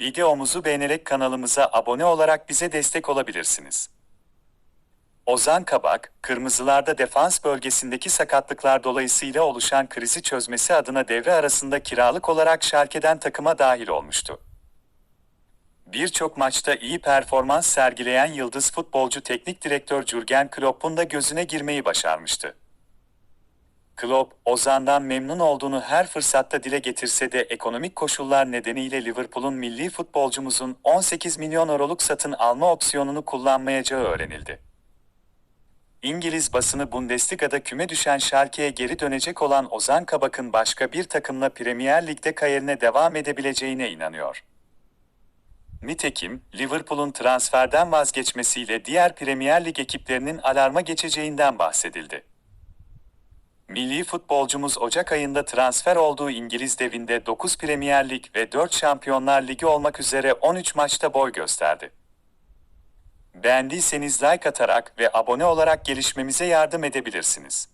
Videomuzu beğenerek kanalımıza abone olarak bize destek olabilirsiniz. Ozan Kabak, Kırmızılarda defans bölgesindeki sakatlıklar dolayısıyla oluşan krizi çözmesi adına devre arasında kiralık olarak Schalke'den takıma dahil olmuştu. Birçok maçta iyi performans sergileyen yıldız futbolcu teknik direktör Jurgen Klopp'un da gözüne girmeyi başarmıştı. Klopp, Ozan'dan memnun olduğunu her fırsatta dile getirse de ekonomik koşullar nedeniyle Liverpool'un milli futbolcumuzun 18 milyon euroluk satın alma opsiyonunu kullanmayacağı öğrenildi. İngiliz basını Bundesliga'da küme düşen Schalke'ye geri dönecek olan Ozan Kabak'ın başka bir takımla Premier Lig'de kariyerine devam edebileceğine inanıyor. Nitekim, Liverpool'un transferden vazgeçmesiyle diğer Premier Lig ekiplerinin alarma geçeceğinden bahsedildi. Milli futbolcumuz Ocak ayında transfer olduğu İngiliz devinde 9 Premier Lig ve 4 Şampiyonlar Ligi olmak üzere 13 maçta boy gösterdi. Beğendiyseniz like atarak ve abone olarak gelişmemize yardım edebilirsiniz.